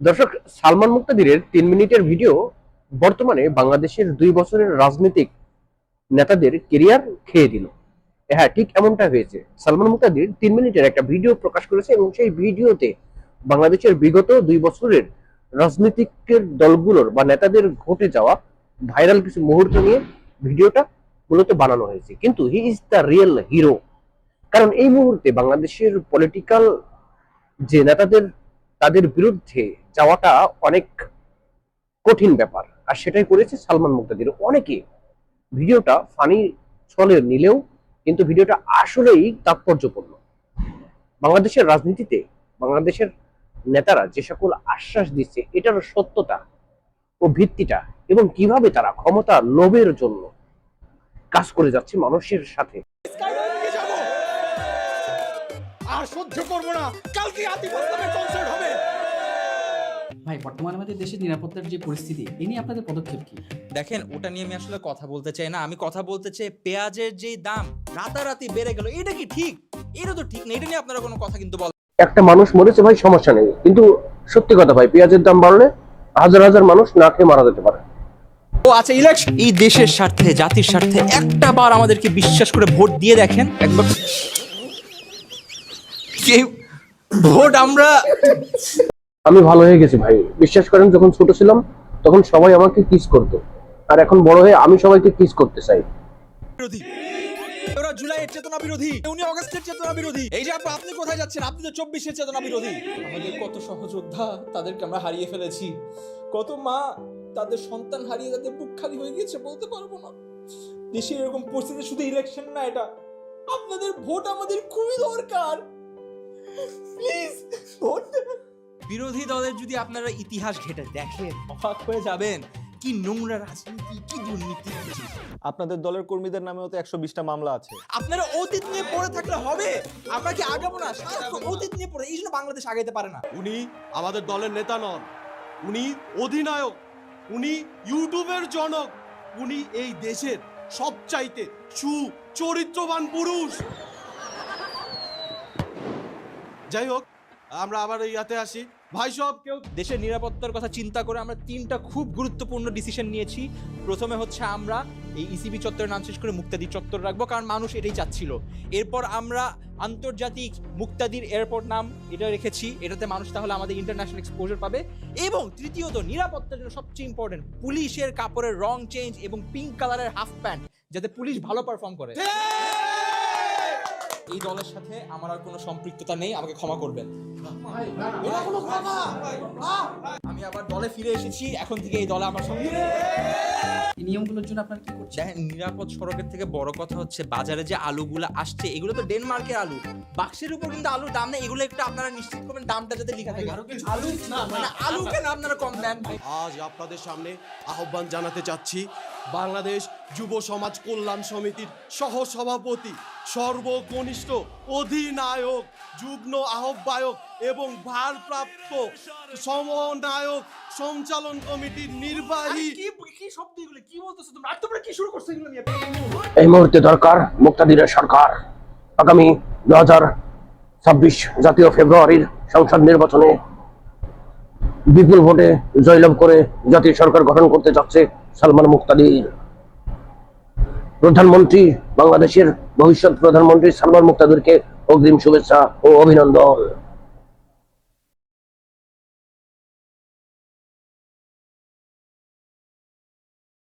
দর্শক, সালমান মুক্তাদিরের তিন মিনিটের ভিডিও বর্তমানে বাংলাদেশের দুই বছরের রাজনৈতিক নেতাদের কেরিয়ার খেয়ে দিল। হ্যাঁ ঠিক এমনটা হয়েছে। সালমান মুক্তাদির তিন মিনিটের একটা ভিডিও প্রকাশ করেছে এবং সেই ভিডিওতে বাংলাদেশের বিগত দুই বছরের রাজনৈতিকের দলগুলোর বা নেতাদের ঘটে যাওয়া ভাইরাল কিছু মুহূর্ত নিয়ে ভিডিওটা মূলত বানানো হয়েছে। কিন্তু he is the real hero কারণ এই মুহূর্তে বাংলাদেশের পলিটিক্যাল যে নেতাদের তাদের বিরুদ্ধে যাওয়াটা অনেক কঠিন ব্যাপার। আর সেটাই করেছে সালমান মুক্তাদির। অনেকে ভিডিওটা ফানি ছলে নিলেও কিন্তু ভিডিওটা আসলেই তাৎপর্যপূর্ণ। বাংলাদেশের রাজনীতিতে, বাংলাদেশের নেতারা যে সকল আশ্বাস দিচ্ছে এটার সত্যতা ও ভিত্তিটা এবং কীভাবে তারা ক্ষমতা লোভের জন্য কাজ করে যাচ্ছে মানুষের সাথে। সহ্য করব না। কালকে কনসার্ট হবে। ভাই বর্তমানে আমাদের দেশের নিরাপত্তার যে পরিস্থিতি এ নিয়ে আপনাদের পদক্ষেপ কি? দেখেন ওটা নিয়ে আমি আসলে কথা বলতে চাই না। আমি কথা বলতে চাই পেঁয়াজের যে দাম রাতারাতি বেড়ে গেল। এটা কি ঠিক? এটা তো ঠিক না। এটা নিয়ে আপনারা কোনো কথা কিন্তু বল একটা মানুষ মরেছে ভাই সমস্যা নেই। কিন্তু সত্যি কথা ভাই পেঁয়াজের দাম বাড়লে হাজার হাজার মানুষ না খেয়ে মারা যেতে পারে। ও আচ্ছা ইলেকশন এই দেশের স্বার্থে জাতির স্বার্থে একটা বার আমাদেরকে বিশ্বাস করে ভোট দিয়ে দেখেন। একবার যে ভোট আমরা আমি ভালো হয়ে গেছি ভাই। বিশ্বাস করেন যখন ছোট ছিলাম তখন সবাই আমাকে কিস করতো। আর এখন বড় হয়ে আমি সবাইকে কিস করতে চাই। বিরোধী। ওরা জুলাইয়ের চেতনা বিরোধী। উনি অগস্টের চেতনা বিরোধী। এই যে আপনি কোথায় যাচ্ছেন? আপনি তো চব্বিশের চেতনা বিরোধী। আমাদের কত সহযোদ্ধা তাদেরকে আমরা হারিয়ে ফেলেছি। কত মা তাদের সন্তান হারিয়ে তাদের বুক খালি হয়ে গিয়েছে বলতে পারব না। দেশে এরকম পরিস্থিতি শুধু ইলেকশন না এটা। আপনাদের ভোট আমাদের খুবই দরকার। প্লিজ ভোট বিরোধী দলের যদি আপনারা ইতিহাস ঘেটে দেখেন অবাক হয়ে যাবেন কি নোংরা রাজনীতি কি দুর্নীতি। আপনাদের দলের কর্মীদের নামেও তো একশো বিশটা মামলা আছে। আপনারা অতীত নিয়ে পড়ে থাকলে হবে। আমরা কি আগাবো না? সারাক্ষণ অতীত নিয়ে পড়ে এই জন্য বাংলাদেশ আগাইতে পারে না। উনি আমাদের দলের নেতা নন। উনি অধিনায়ক। উনি ইউটিউবের জনক। উনি এই দেশের সবচাইতে সুচরিত্রবান পুরুষ। যাই হোক, আমরা আবার ইয়াতে আসি। ভাই সব কেউ দেশের নিরাপত্তার কথা চিন্তা করে আমরা তিনটা খুব গুরুত্বপূর্ণ ডিসিশন নিয়েছি। প্রথমে হচ্ছে আমরা এই ইসিবি চত্বরের নাম শেষ করে মুক্তাদি চত্বর রাখব, কারণ মানুষ এটাই চাচ্ছিল। এরপর আমরা আন্তর্জাতিক মুক্তাদির এয়ারপোর্ট নাম এটা রেখেছি। এটাতে মানুষ তাহলে আমাদের ইন্টারন্যাশনাল এক্সপোজার পাবে। এবং তৃতীয়ত, নিরাপত্তার জন্য সবচেয়ে ইম্পর্টেন্ট পুলিশের কাপড়ের রং চেঞ্জ এবং পিঙ্ক কালারের হাফ প্যান্ট যাতে পুলিশ ভালো পারফর্ম করে। এই দলের সাথে আমার আর কোনো সম্পৃক্ততা নেই আমাকে ক্ষমা করবেন। আমি আবার দলে ফিরে এসেছি এখন থেকে এই দলে আমার সঙ্গে। এই নিয়মগুলোর জন্য আপনারা কি করছেন? দেখেন নিরাপদ সড়কের থেকে বড় কথা হচ্ছে বাজারে যে আলুগুলো আসছে এগুলো তো ডেনমার্কের আলু। বাক্সের উপর কিন্তু আলুর দাম নেই এগুলো একটু আপনারা নিশ্চিত করবেন দামটা যাতে লেখা থাকে। আলু না মানে আলু কেন আপনারা কম দেন? আজ আপনাদের সামনে আহ্বান জানাতে চাচ্ছি বাংলাদেশ যুব সমাজ কল্যাণ সমিতির সহ সভাপতি সর্বকনিষ্ঠ অধিনায়ক যুগ্ম আহ্বায়ক এবং ভারপ্রাপ্ত সমনায়ক সঞ্চালন কমিটির নির্বাহী এই মুহূর্তে দরকার মুক্তাদিরের সরকার। আগামী দু হাজার ছাব্বিশ জাতীয় ফেব্রুয়ারির সংসদ নির্বাচনে বিপুল ভোটে জয়লাভ করে জাতীয় সরকার গঠন করতে যাচ্ছে সালমান মুক্তাদির প্রধানমন্ত্রী, বাংলাদেশের ভবিষ্যৎ প্রধানমন্ত্রী সালমান মুক্তাদিরকে অগ্রিম শুভেচ্ছা ও অভিনন্দন।